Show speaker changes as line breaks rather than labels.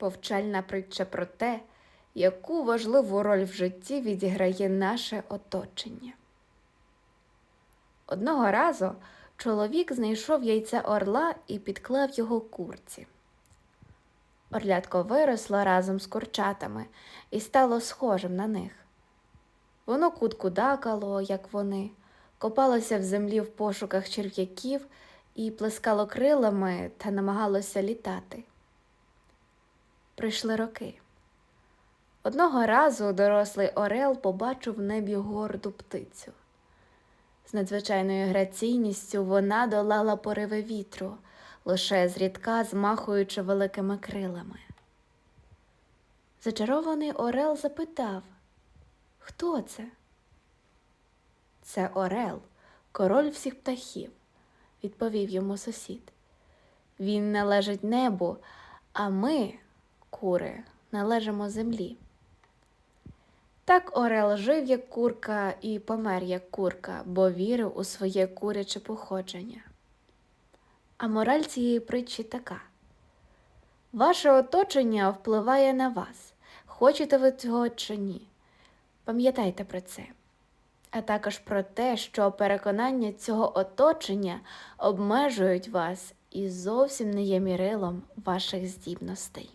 повчальна притча про те, яку важливу роль в житті відіграє наше оточення. Одного разу чоловік знайшов яйце орла і підклав його курці. Орлятко виросло разом з курчатами і стало схожим на них. Воно куткудакало, як вони, копалося в землі в пошуках черв'яків і плескало крилами та намагалося літати. Прийшли роки. Одного разу дорослий орел побачив в небі горду птицю. З надзвичайною граційністю вона долала пориви вітру, лише зрідка змахуючи великими крилами. Зачарований орел запитав Хто це? Це орел, король всіх птахів, відповів йому сусід. Він належить небу, а ми, кури, належимо землі. Так Орел жив як курка і помер як курка, бо вірив у своє куряче походження. А мораль цієї притчі така: Ваше оточення впливає на вас, хочете ви цього чи ні. Пам'ятайте про це, а також про те, що переконання цього оточення обмежують вас і зовсім не є мірилом ваших здібностей.